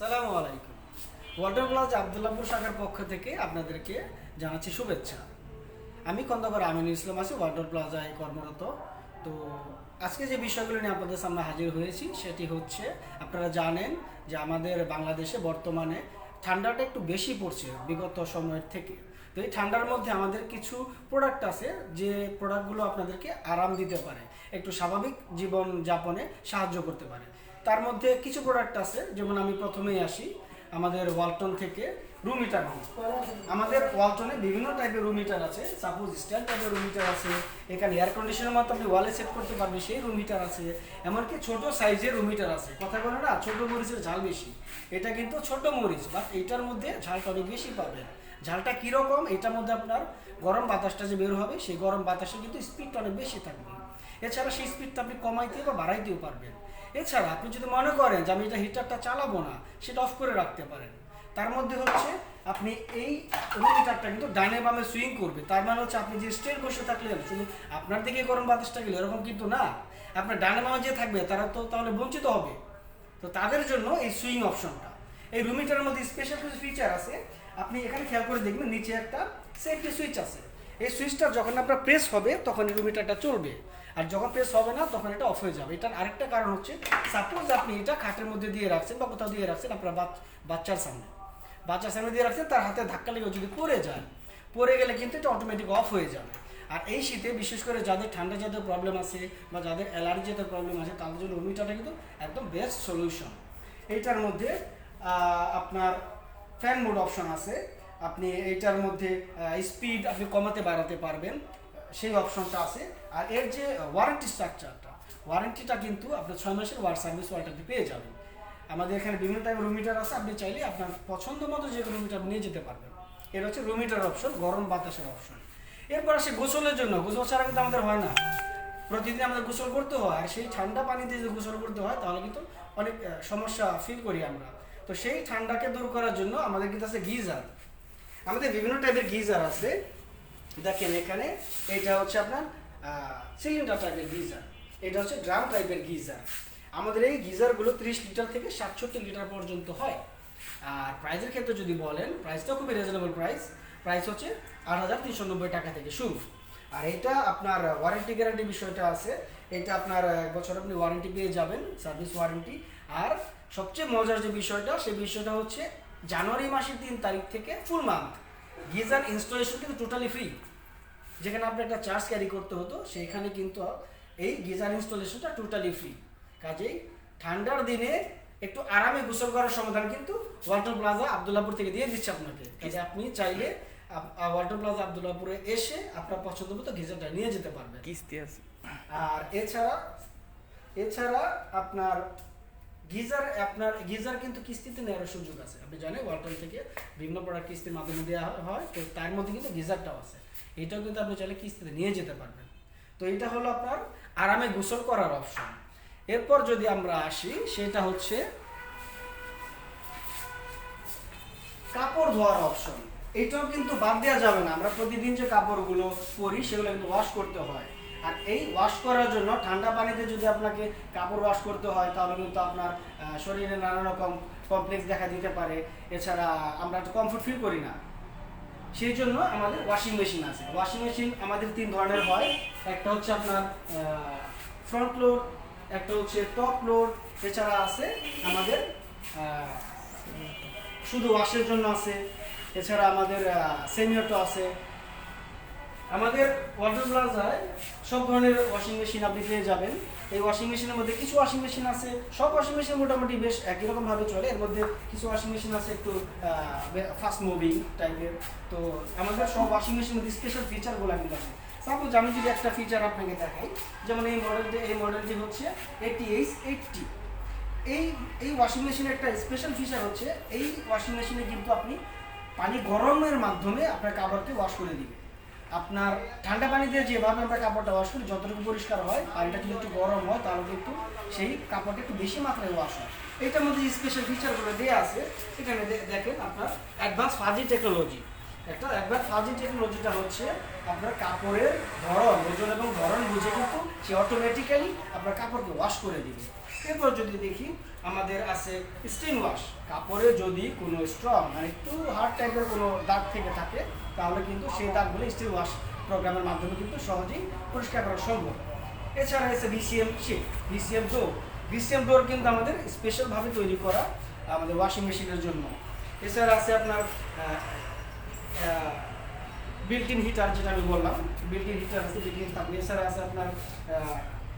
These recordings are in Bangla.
সালামু আলাইকুম। ওয়াটার প্লাজ আবদুল্লাপুর শাখার পক্ষ থেকে আপনাদেরকে জানাচ্ছি শুভেচ্ছা। আমি খন্দকার আমিনুল ইসলাম আছি ওয়াটার প্লাজায় কর্মরত। তো আজকে যে বিষয়গুলো নিয়ে আপনাদের সামনে হাজির হয়েছি, সেটি হচ্ছে আপনারা জানেন যে আমাদের বাংলাদেশে বর্তমানে ঠান্ডাটা একটু বেশি পড়ছে বিগত সময়ের থেকে। তো এই ঠান্ডার মধ্যে আমাদের কিছু প্রোডাক্ট আছে যে প্রোডাক্টগুলো আপনাদেরকে আরাম দিতে পারে, একটু স্বাভাবিক জীবন যাপনে সাহায্য করতে পারে। তার মধ্যে কিছু প্রোডাক্ট আছে, যেমন আমি প্রথমেই আসি, আমাদের ওয়ালটন থেকে রুম হিটার আমাদের ওয়ালটনে বিভিন্ন টাইপের রুম হিটার আছে সাপোজ স্ট্যান্ড টাইপের রুম হিটার আছে, এখানে এয়ার কন্ডিশনের মতো আপনি ওয়ালে সেট করতে পারবেন, সেই রুম হিটার আছে, এমনকি ছোট সাইজের রুম হিটার আছে। কথা বলে না, ছোট মরিচের ঝাল বেশি। এটা কিন্তু ছোট মরিচ বাট এটার মধ্যে ঝালটা অনেক বেশি পাবেন। ঝালটা কীরকম, এটার মধ্যে আপনার গরম বাতাসটা যে বের হবে, সেই গরম বাতাসে কিন্তু স্পিডটা অনেক বেশি থাকবে। এছাড়া সেই স্পিডটা আপনি কমাইতে বা বাড়াইতেও পারবেন। এছাড়া আপনি যদি মনে করেন যে আমি এটা হিটারটা চালাবো না, সেটা অফ করে রাখতে পারেন। তার মধ্যে হচ্ছে, আপনি এই রুম হিটারটা কিন্তু ডাইনে বামে সুইং করবে। তার মানে হচ্ছে আপনি যে স্ট্রেট বসে থাকলে শুধু আপনার দিকে গরম বাতাসটা গেলে এরকম কিন্তু না। আপনার ডাইনে বামে যে থাকবে, তারা তো তাহলে বঞ্চিত হবে। তো তাদের জন্য এই সুইং অপশনটা এই রুম হিটারের মধ্যে স্পেশাল কিছু ফিচার আছে। আপনি এখানে খেয়াল করে দেখবেন, নিচে একটা সেফটি সুইচ আছে। এই সুইচটা যখন আপনার প্রেস হবে, তখন এই রুম হিটারটা চলবে। আর যখন প্রেস হবে না, তখন এটা অফ হয়ে যাবে। এটার আরেকটা কারণ হচ্ছে সাপোজ আপনি এটা খাটের মধ্যে দিয়ে রাখছেন বা কোথাও দিয়ে রাখছেন আপনার বাচ্চার সামনে। বাচ্চার সামনে দিয়ে রাখছেন, তার হাতে ধাক্কা লেগে যদি পড়ে যায়, পড়ে গেলে কিন্তু এটা অটোমেটিক অফ হয়ে যাবে। আর এই শীতে বিশেষ করে যাদের ঠান্ডা জাতীয় প্রবলেম আছে বা যাদের অ্যালার্জি জাতীয় প্রবলেম আছে, তাদের জন্য রুমিটাটা কিন্তু একদম বেস্ট সলিউশন এইটার মধ্যে আপনার ফ্যান মোড অপশন আছে। আপনি এইটার মধ্যে স্পিড আপনি কমাতে বাড়াতে পারবেন। সেই অপশনটা আছে। আর এর যে ওয়ারেন্টি স্ট্রাকচারটা ওয়ারেন্টিটা কিন্তু আপনার ছয় মাসের ওয়ার সার্ভিস ওয়ারেন্টি পেয়ে যাবেন। আমাদের এখানে বিভিন্ন টাইপের রুমিটার আছে, আপনি চাইলে আপনার পছন্দ মতো যে কোনো রুমিটার নিয়ে যেতে পারবেন। এর হচ্ছে রুমিটার অপশন গরম বাতাসের অপশন এরপর আসে গোসলের জন্য। গোসল ছাড়া কিন্তু আমাদের হয় না। প্রতিদিন আমাদের গোসল করতে হয়, আর সেই ঠান্ডা পানিতে যদি গোসল করতে হয়, তাহলে কিন্তু অনেক সমস্যা ফিল করি আমরা। তো সেই ঠান্ডাকে দূর করার জন্য আমাদের কিন্তু আছে গিজার। আমাদের বিভিন্ন টাইপের গিজার আছে। দেখেন এখানে এটা হচ্ছে আপনার সিলিন্ডার টাইপের গিজার। এটা হচ্ছে ড্রাম টাইপের গিজার। আমাদের এই গিজারগুলো ত্রিশ লিটার থেকে সাতষট্টি লিটার পর্যন্ত হয়। আর প্রাইসের ক্ষেত্রে যদি বলেন প্রাইসটা খুবই রিজনেবল প্রাইস প্রাইস হচ্ছে আট হাজার তিনশো নব্বই টাকা থেকে শুরু। আর এটা আপনার ওয়ারেন্টি গ্যারান্টি বিষয়টা আছে। এটা আপনার এক বছর আপনি ওয়ারেন্টি পেয়ে যাবেন সার্ভিস ওয়ারেন্টি আর সবচেয়ে মজার যে বিষয়টা সেই বিষয়টা হচ্ছে জানুয়ারি মাসের তিন তারিখ থেকে ফুল মান্থ গিজার ইনস্টলেশন কিন্তু টোটালি ফ্রি যেখানে আপনি একটা চার্জ ক্যারি করতে হতো সেইখানে কিন্তু এই গিজার ইনস্টলেশনটা টোটালি ফ্রি কাজেই ঠান্ডার দিনে একটু আরামে গোসল করার সমাধান কিন্তু ওয়াটার প্লাজা আবদুল্লাপুর থেকে দিয়ে দিচ্ছে আপনাকে। কাজে আপনি চাইলে ওয়াটার প্লাজা আবদুল্লাপুরে এসে আপনার পছন্দ মতো গিজারটা নিয়ে যেতে পারবেন। কিস্তি আছে। আর এছাড়া এছাড়া আপনার গিজার আপনার, গিজার কিন্তু কিস্তিতে নেওয়ার সুযোগ আছে। আপনি জানেন ওয়ালটন থেকে বিভিন্ন প্রোডাক্ট কিস্তির মাধ্যমে দেওয়া হয় তো তার মধ্যে কিন্তু গিজারটাও আছে। এটাও কিন্তু আপনি চাইলে কিস্তিতে নিয়ে যেতে পারবেন। তো এটা হলো আপনার আরামে গোসল করার অপশন এরপর যদি আমরা আসি, সেটা হচ্ছে কাপড় ধোয়ার অপশন এটাও কিন্তু বাদ দেওয়া যাবে না। আমরা প্রতিদিন যে কাপড়গুলো পরি, সেগুলো কিন্তু ওয়াশ করতে হয়। আর এই ওয়াশ করার জন্য ঠান্ডা পানিতে যদি আপনাকে কাপড় ওয়াশ করতে হয়, তাহলে কিন্তু আপনার শরীরে নানা রকম কমপ্লেক্স দেখা দিতে পারে। এছাড়া আমরা কমফোর্ট ফিল করি না। সেই জন্য আমাদের ওয়াশিং মেশিন আছে। ওয়াশিং মেশিন আমাদের তিন ধরনের হয়। একটা হচ্ছে আপনার ফ্রন্ট লোড একটা হচ্ছে টপ লোড এছাড়া আছে আমাদের শুধু ওয়াশের জন্য আছে। এছাড়া আমাদের সেমি অটো আছে। আমাদের ওয়াটার প্লাজায় সব ধরনের ওয়াশিং মেশিন আপনি পেয়ে যাবেন। এই ওয়াশিং মেশিনের মধ্যে কিছু ওয়াশিং মেশিন আছে, সব ওয়াশিং মেশিন মোটামুটি বেশ একই রকম ভাবে চলে। এর মধ্যে কিছু ওয়াশিং মেশিন আছে একটু ফাস্ট মুভিং টাইপের তো আমাদের সব ওয়াশিং মেশিনের মধ্যে স্পেশাল ফিচারগুলো কিন্তু আছে সাপোজ আমি যদি একটা ফিচার আপনাকে দেখাই, যেমন এই মডেলটি এই মডেলটি হচ্ছে এটি এইচ এইটটি এই এই ওয়াশিং মেশিনের একটা স্পেশাল ফিচার হচ্ছে, এই ওয়াশিং মেশিনে কিন্তু আপনি পানি গরমের মাধ্যমে আপনার কাপড়কে ওয়াশ করে দিবে আপনার ঠান্ডা পানি দিয়ে যেভাবে আমরা কাপড়টা ওয়াশ করি, যতটুকু পরিষ্কার হয় পানিটা যদি একটু গরম হয়, তাহলে কিন্তু সেই কাপড়টা একটু বেশি মাত্রায় ওয়াশ হয়। এটার মধ্যে স্পেশাল ফিচারগুলো দেওয়া আছে। এখানে দেখেন আপনার অ্যাডভান্স ফাজি টেকনোলজি একটা একবার ফাজি টেকনোলজিটা হচ্ছে আপনার কাপড়ের ধরন, ওজন এবং ধরন বুঝে কিন্তু সে অটোমেটিক্যালি আপনার কাপড়কে ওয়াশ করে দিবে। এরপর যদি দেখি আমাদের আছে স্টেন ওয়াশ কাপড়ে যদি কোনো স্ট্রং মানে একটু হার্ড টাইপের কোনো দাগ থেকে থাকে, তাহলে কিন্তু সেই দাগগুলো স্টিল ওয়াশ প্রোগ্রামের মাধ্যমে কিন্তু সহজেই পরিষ্কার করা সম্ভব। এছাড়া আছে VCM sheet VCM door VCM door কিন্তু আমাদের স্পেশালভাবে তৈরি করা আমাদের ওয়াশিং মেশিনের জন্য। এছাড়া আছে আপনার বিল্ট ইন হিটার যেটা আমি বললাম। বিল্ট ইন হিটার আছে বিল্ট ইন থাকবে এছাড়া আছে আপনার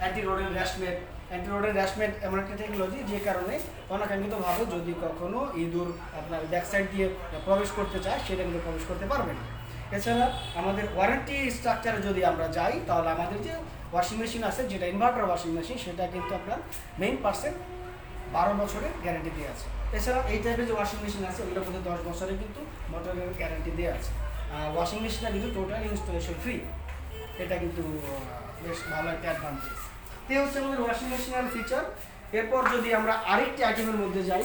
অ্যান্টি রোডেল র্যাশমেট অ্যান্টি রোডেল র্যাশমেট এমন একটা টেকনোলজি যে কারণে অনাকাঙ্ক্ষিতভাবে যদি কখনো ইঁদুর আপনার ব্যাক সাইড দিয়ে প্রবেশ করতে চায়, সেটা কিন্তু প্রবেশ করতে পারবে না। এছাড়া আমাদের ওয়ারেন্টি স্ট্রাকচারে যদি আমরা যাই, তাহলে আমাদের যে ওয়াশিং মেশিন আছে, যেটা ইনভার্টার ওয়াশিং মেশিন সেটা কিন্তু আপনার মেইন পার্সেন্ট বারো বছরের গ্যারান্টি দেওয়া আছে। এছাড়া এই টাইপের যে ওয়াশিং মেশিন আছে ওগুলোর মধ্যে দশ বছরের কিন্তু মোটরের গ্যারান্টি দেওয়া আছে। ওয়াশিং মেশিনটা কিন্তু টোটাল ইনস্টলেশন ফ্রি এটা কিন্তু বেশ ভালো একটা অ্যাডভান্টেজ তো হচ্ছে আমাদের ওয়াশিং মেশিনের ফিচার এরপর যদি আমরা আরেকটি আইটেমের মধ্যে যাই,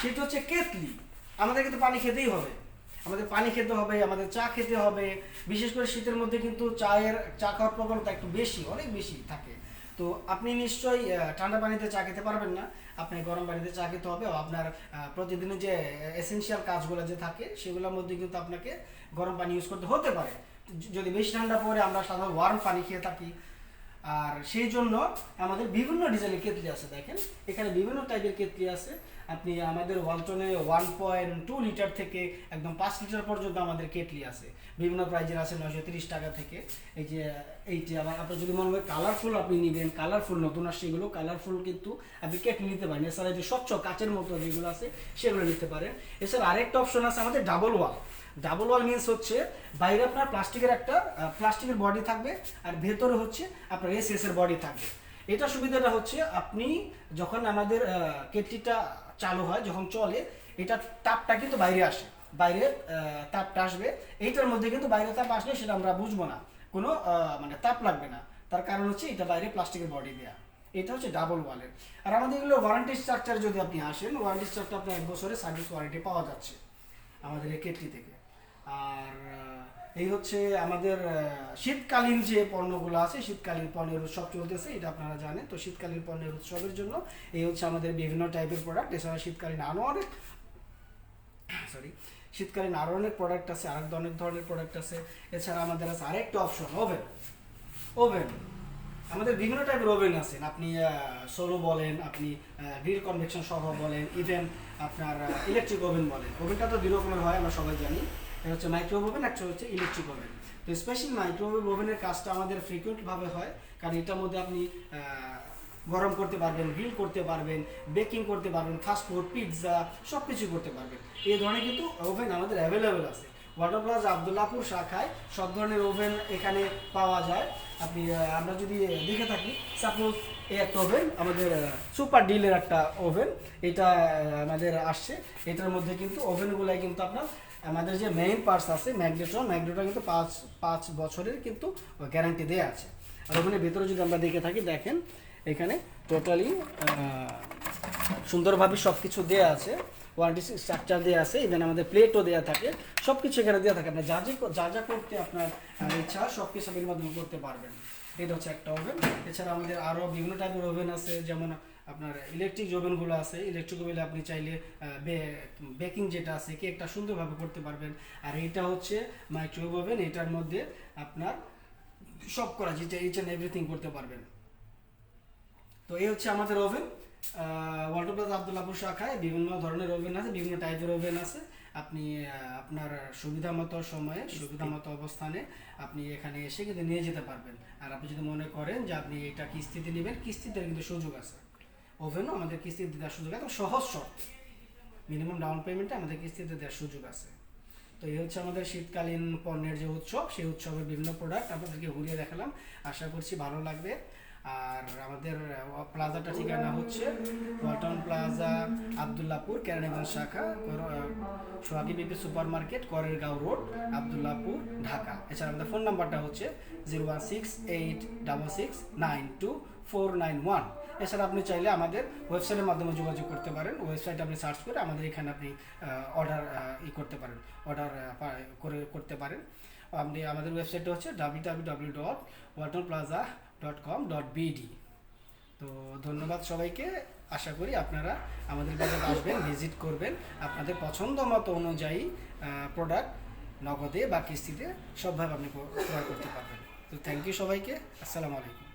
সেটা হচ্ছে কেতলি। আমাদের কিন্তু পানি খেতেই হবে। আমাদের পানি খেতে হবে, আমাদের চা খেতে হবে। বিশেষ করে শীতের মধ্যে কিন্তু চায়ের, চা খাওয়ার প্রবণতা একটু বেশি, অনেক বেশি থাকে। তো আপনি নিশ্চয়ই ঠান্ডা পানিতে চা খেতে পারবেন না। আপনি গরম পানিতে চা খেতে হবে আপনার প্রতিদিনের যে এসেনশিয়াল কাজগুলো যে থাকে, সেগুলোর মধ্যে কিন্তু আপনাকে গরম পানি ইউজ করতে হতে পারে। যদি বেশি ঠান্ডা পরে আমরা সাধারণত ওয়ার্ম পানি খেয়ে থাকি। আর সেই জন্য আমাদের বিভিন্ন ডিজাইনের কেতলি আছে, দেখেন। এখানে বিভিন্ন টাইপের কেতলি আছে। আপনি আমাদের ওয়ালটনে ওয়ান পয়েন্ট টু লিটার থেকে একদম পাঁচ লিটার পর্যন্ত আমাদের কেটলি আছে। বিভিন্ন প্রাইজের আছে নয়শো তিরিশ টাকা থেকে। এই যে এইটি আবার আপনার যদি মনে হয় কালারফুল আপনি নেবেন কালারফুল নতুন আসছে এগুলো কালারফুল কিন্তু আপনি কেটলি নিতে পারেন। এছাড়া যে স্বচ্ছ কাচের মতো যেগুলো আছে, সেগুলো নিতে পারেন। এছাড়া আরেকটা অপশন আছে আমাদের double wall double wall means হচ্ছে বাইরে আপনার প্লাস্টিকের একটা প্লাস্টিকের বডি থাকবে আর ভেতরে হচ্ছে আপনার এস এর বডি থাকবে। এটা সুবিধাটা হচ্ছে আপনি যখন আমাদের কেটলিটা চালু হয়, যখন চলে, এটা তাপটা কিন্তু বাইরে আসে। বাইরে তাপটা আসবে। এইটার মধ্যে কিন্তু বাইরে তাপ আসলে সেটা আমরা বুঝব না। কোনো মানে তাপ লাগবে না। তার কারণ হচ্ছে এটা বাইরে প্লাস্টিকের বডি দেয়া। এটা হচ্ছে ডাবল ওয়ালের আর আমাদের এগুলো ওয়ারেন্টি স্ট্রাকচার যদি আপনি আসেন ওয়ারেন্টি স্ট্রাকচার আপনার এক বছরের সার্ভিস ওয়ারেন্টি পাওয়া যাচ্ছে আমাদের এই কেটলি থেকে। আর এই হচ্ছে আমাদের শীতকালীন যে পণ্যগুলো আছে, শীতকালীন পণ্যের উৎসব চলতেছে, এটা আপনারা জানেন। তো শীতকালীন পণ্যের উৎসবের জন্য এই হচ্ছে আমাদের বিভিন্ন টাইপের প্রোডাক্ট এছাড়া শীতকালীন আরও অনেক সরি শীতকালীন আরও অনেক প্রোডাক্ট আছে আরেক অনেক ধরনের প্রোডাক্ট আছে। এছাড়া আমাদের আছে আরেকটা অপশন ওভেন ওভেন আমাদের বিভিন্ন টাইপের ওভেন আছে। আপনি সোলো বলেন, আপনি গ্রিল কনভেকশন সহ বলেন ইভেন আপনার ইলেকট্রিক ওভেন বলেন। ওভেনটা তো দুই রকমের হয়, আমরা সবাই জানি। এটা হচ্ছে মাইক্রোওয়েভ ওভেন একটা হচ্ছে ইলেকট্রিক ওভেন তো স্পেশাল মাইক্রোওয়েভ ওভেনের কাজটা আমাদের ফ্রিকুয়েন্টভাবে হয়, কারণ এটার মধ্যে আপনি গরম করতে পারবেন গ্রিল করতে পারবেন বেকিং করতে পারবেন ফাস্টফুড পিৎজা সব কিছু করতে পারবেন। এই ধরনের কিন্তু ওভেন আমাদের অ্যাভেলেবেল আছে। ওয়াটার প্লাস আবদুল্লাপুর শাখায় সব ধরনের ওভেন এখানে পাওয়া যায়। আপনি আমরা যদি দেখে থাকি সাপোজ এই একটা ওভেন আমাদের সুপার ডিলের একটা ওভেন এটা আমাদের আসছে। এটার মধ্যে কিন্তু ওভেনগুলাই কিন্তু আপনার আমাদের যে মেইন পার্টস আছে ম্যাগনেটন ম্যাগনেটন কিন্তু পাঁচ পাঁচ বছরের কিন্তু গ্যারান্টি দেওয়া আছে। আর ওখানে ভেতরে যদি আমরা দেখে থাকি, দেখেন, এখানে টোটালি সুন্দরভাবে সব কিছু দেওয়া আছে ওয়ারেন্টি স্ট্রাকচার দেওয়া আছে ইভেন আমাদের প্লেটও দেওয়া থাকে সব কিছু এখানে দেওয়া থাকে। আপনার যা যে যা যা করতে আপনার ইচ্ছা সব কিছু এর মাধ্যমে করতে পারবেন। এটা হচ্ছে একটা ওভেন এছাড়া আমাদের আরও বিভিন্ন টাইপের ওভেন আছে, যেমন আপনার ইলেকট্রিক ওভেনগুলো আছে ইলেকট্রিক ওভেনে আপনি চাইলে বেকিং যেটা আছে কেকটা সুন্দরভাবে করতে পারবেন। আর এটা হচ্ছে মাইক্রোওয়েভ ওভেন এটার মধ্যে আপনার সব করা, যেটা ইচ অ্যান্ড এভরিথিং করতে পারবেন। তো এই হচ্ছে আমাদের ওভেন ওয়াল্টো প্লাস আবদুল্লাপুর শাখায় বিভিন্ন ধরনের ওভেন আছে, বিভিন্ন টাইপের ওভেন আছে। আপনি আপনার সুবিধা মতো সময়ে, সুবিধা মতো অবস্থানে আপনি এখানে এসে কিন্তু নিয়ে যেতে পারবেন। আর আপনি যদি মনে করেন যে আপনি এটা কিস্তিতে নেবেন, কিস্তিতে কিন্তু সুযোগ আছে। ওভেনও আমাদের কিস্তিতে দেওয়ার সুযোগ একদম সহজ শর্ত। মিনিমাম ডাউন পেমেন্টে আমাদের কিস্তিতে দেওয়ার সুযোগ আছে। তো এই হচ্ছে আমাদের শীতকালীন পণ্যের যে উৎসব, সেই উৎসবের বিভিন্ন প্রোডাক্ট আপনাদেরকে ঘুরিয়ে দেখালাম। আশা করছি ভালো লাগবে। আর আমাদের প্লাজাটা ঠিকানা হচ্ছে ওয়ালটন প্লাজা আবদুল্লাপুর ক্যারানিগঞ্জ শাখা Sohagi BP super market Karergaon road, Abdullahpur, Dhaka. এছাড়া আমাদের ফোন নাম্বারটা হচ্ছে zero one six eight double six nine two four nine one. এছাড়া আপনি চাইলে আমাদের ওয়েবসাইটের মাধ্যমে যোগাযোগ করতে পারেন। ওয়েবসাইট আপনি সার্চ করে আমাদের এখানে আপনি অর্ডার ই করতে পারেন। অর্ডার করে করতে পারেন। আপনি, আমাদের ওয়েবসাইটটা হচ্ছে W W W dot Walton Plaza dot com dot BD তো ধন্যবাদ সবাইকে। আশা করি আপনারা আমাদের বাজারে আসবেন ভিজিট করবেন। আপনাদের পছন্দ মতো অনুযায়ী প্রোডাক্ট নগদে বা কিস্তিতে সবভাবে আপনি ক্রয় করতে পারবেন। তো থ্যাংক ইউ সবাইকে। আসসালামু আলাইকুম।